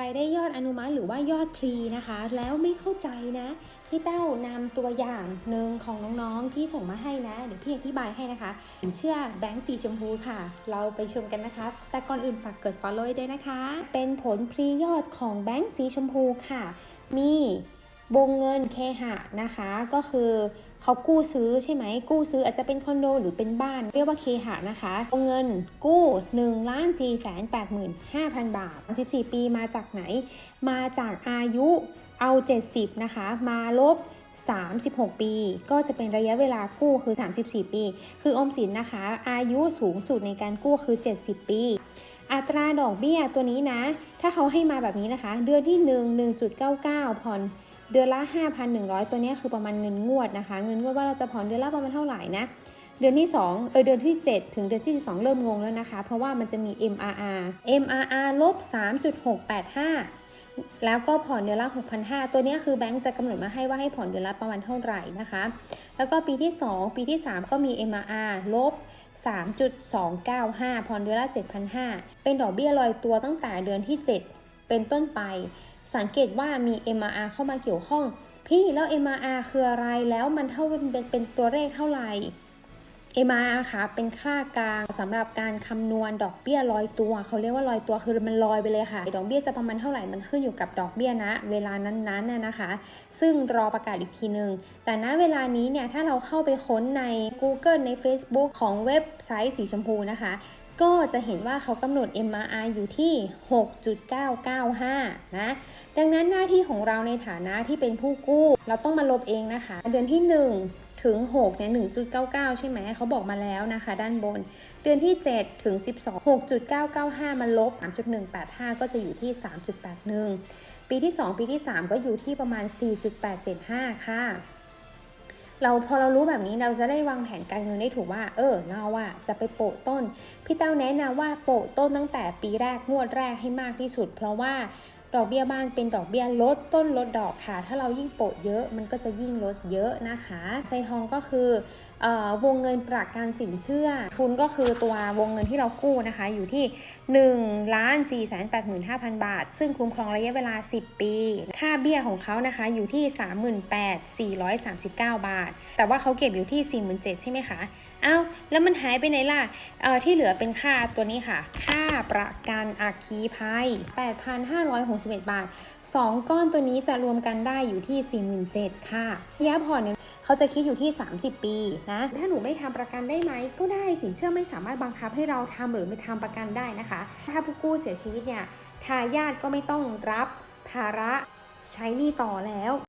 รได้ยอดอนุมัติหรือว่ายอดพลีนะคะ แล้วไม่เข้าใจนะพี่เต้านำตัวอย่างหนึ่งของน้องๆที่ส่งมาให้นะเดี๋ยวพี่อธิบายให้นะคะเชื่อแบงค์สีชมพูค่ะ เราไปชมกันนะคะ แต่ก่อนอื่นฝากกด follow ด้วยนะคะ เป็นผลพลียอดของแบงค์สีชมพูค่ะ มี วงเงินเคหะนะคะ ก็คือเขากู้ซื้อใช่ไหมกู้ซื้ออาจจะเป็นคอนโดหรือเป็นบ้าน เรียกว่าเคหะนะคะวงเงินกู้1ล้าน4 8 5 0 0 0บาท 14 ปีมาจากไหน มาจากอายุเอา 70 นะคะ มาลบ 36 ปี ก็จะเป็นระยะเวลากู้คือ 34 ปี คือออมสินนะคะ อายุสูงสุดในการกู้คือ 70 ปีอัตราดอกเบี้ยตัวนี้นะ ถ้าเขาให้มาแบบนี้นะคะ เดือนที่ 1 1.99 ผ่อน เดือนละ 5,100 ตัวนี้คือประมาณเงินงวดนะคะ เงินงวดว่าเราจะผ่อนเดือนละประมาณเท่าไหร่นะ เดือนที่2เออเดือนที่ 7 ถึงเดือนที่ 12 เริ่มงงแล้วนะคะ เพราะว่ามันจะมี MRR MRR ลบ 3.685แล้วก็ผ่อนเดือนละ6,500 ตัวนี้คือแบงก์จะกำหนดมาให้ว่าให้ผ่อนเดือนละประมาณเท่าไหร่นะคะ แล้วก็ปีที่ 2 ปีที่ 3 ก็มี MRR ลบ 3.295 ผ่อนเดือนละ 7,500 เป็นดอกเบี้ยลอยตัวตั้งแต่เดือนที่ 7 เป็นต้นไป สังเกตว่ามี MRR เข้ามาเกี่ยวข้อง พี่แล้ว MRR คืออะไรแล้วมันเท่าเป็นเป็นตัวเลขเท่าไหร่ MRR ค่ะเป็นค่ากลางสำหรับการคำนวณดอกเบี้ยลอยตัว เขาเรียกว่าลอยตัวคือมันลอยไปเลยค่ะ ดอกเบี้ยจะประมาณเท่าไหร่มันขึ้นอยู่กับดอกเบี้ยนะ เวลานั้นๆน่ะนะคะ ซึ่งรอประกาศอีกทีหนึ่งแต่ณเวลานี้เนี่ยถ้าเราเข้าไปค้นใน Google ใน Facebook ของเว็บไซต์สีชมพูนะคะ ก็จะเห็นว่าเขากำหนด MRR อยู่ที่ 6.995 นะ ดังนั้นหน้าที่ของเราในฐานะที่เป็นผู้กู้ เราต้องมาลบเองนะคะ เดือนที่ 1 ถึง 6 เนี่ย 1.99 ใช่ไหม เขาบอกมาแล้วนะคะ ด้านบน เดือนที่ 7 ถึง 12 6.995มันลบ 3.185 ก็จะอยู่ที่ 3.81 ปีที่ 2 ปีที่ 3 ก็อยู่ที่ประมาณ 4.875 ค่ะ เราพอเรารู้แบบนี้เราจะได้วางแผนการเงินได้ถูกว่า เออเราอะจะไปโปะต้น พี่เต้าแนะนำว่าโปะต้นตั้งแต่ปีแรกงวดแรกให้มากที่สุด เพราะว่าดอกเบี้ยบ้านเป็นดอกเบี้ยลดต้นลดดอกค่ะ ถ้าเรายิ่งโปะเยอะมันก็จะยิ่งลดเยอะนะคะไซทองก็คือวงเงินประกันสินเชื่อ ทุนก็คือตัววงเงินที่เรากู้นะคะ อยู่ที่1ล้าน4 8 5 0 0 0 บาท ซึ่งคุ้มครองระยะเวลา 10 ปี ค่าเบี้ยของเขานะคะอยู่ที่ 38,439 บาท แต่ว่าเขาเก็บอยู่ที่ 47,000ใช่ไหมคะอ้าวแล้วมันหายไปไหนล่ะเออที่เหลือเป็นค่าตัวนี้ค่ะ ค่าประกันอัคคีภัย 8,561 บาท 2 ก้อนตัวนี้จะรวมกันได้อยู่ที่ 47,000ค่ะระยะผ่อน เขาจะคิดอยู่ที่ 30 ปีนะถ้าหนูไม่ทำประกันได้ไหมก็ได้สินเชื่อไม่สามารถบังคับให้เราทำหรือไม่ทำประกันได้นะคะ ถ้าผู้กู้เสียชีวิตเนี่ยทายาทก็ไม่ต้องรับภาระใช้หนี้ต่อแล้ว